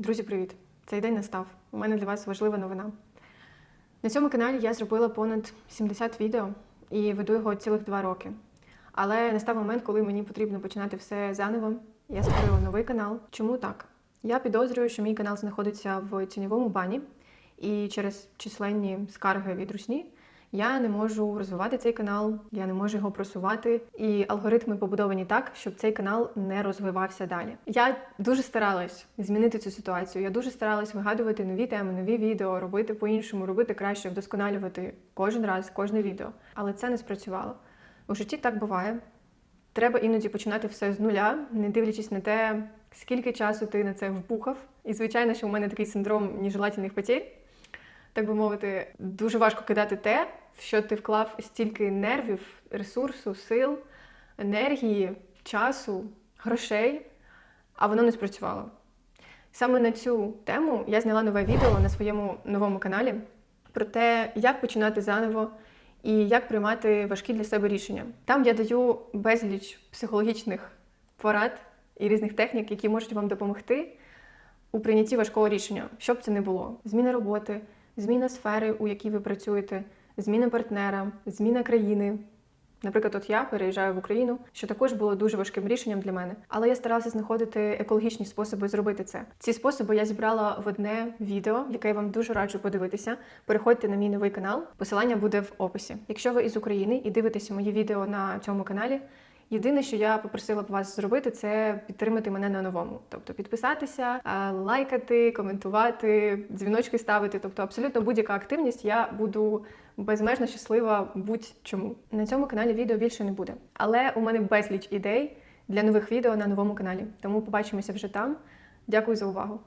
Друзі, привіт! Цей день настав. У мене для вас важлива новина. На цьому каналі я зробила понад 70 відео і веду його цілих два роки. Але настав момент, коли мені потрібно починати все заново. Я створила новий канал. Чому так? Я підозрюю, що мій канал знаходиться в тіньовому бані, і через численні скарги від русні я не можу розвивати цей канал, я не можу його просувати, і алгоритми побудовані так, щоб цей канал не розвивався далі. Я дуже старалась змінити цю ситуацію. Я дуже старалась вигадувати нові теми, нові відео, робити по-іншому, робити краще, вдосконалювати кожен раз, кожне відео. Але це не спрацювало. У житті так буває. Треба іноді починати все з нуля, не дивлячись на те, скільки часу ти на це вбухав. І звичайно, що у мене такий синдром нежелательних потерь. Так би мовити, дуже важко кидати те, в що ти вклав стільки нервів, ресурсу, сил, енергії, часу, грошей, а воно не спрацювало. Саме на цю тему я зняла нове відео на своєму новому каналі про те, як починати заново і як приймати важкі для себе рішення. Там я даю безліч психологічних порад і різних технік, які можуть вам допомогти у прийнятті важкого рішення, що б це не було: зміна роботи, зміна сфери, у якій ви працюєте, зміна партнера, зміна країни. Наприклад, от я переїжджаю в Україну, що також було дуже важким рішенням для мене. Але я старалася знаходити екологічні способи зробити це. Ці способи я зібрала в одне відео, яке я вам дуже раджу подивитися. Переходьте на мій новий канал. Посилання буде в описі. Якщо ви із України і дивитеся мої відео на цьому каналі. Єдине, що я попросила б вас зробити, це підтримати мене на новому, тобто підписатися, лайкати, коментувати, дзвіночки ставити. Тобто, абсолютно будь-яка активність, я буду безмежно щаслива будь-чому. На цьому каналі відео більше не буде. Але у мене безліч ідей для нових відео на новому каналі. Тому побачимося вже там. Дякую за увагу.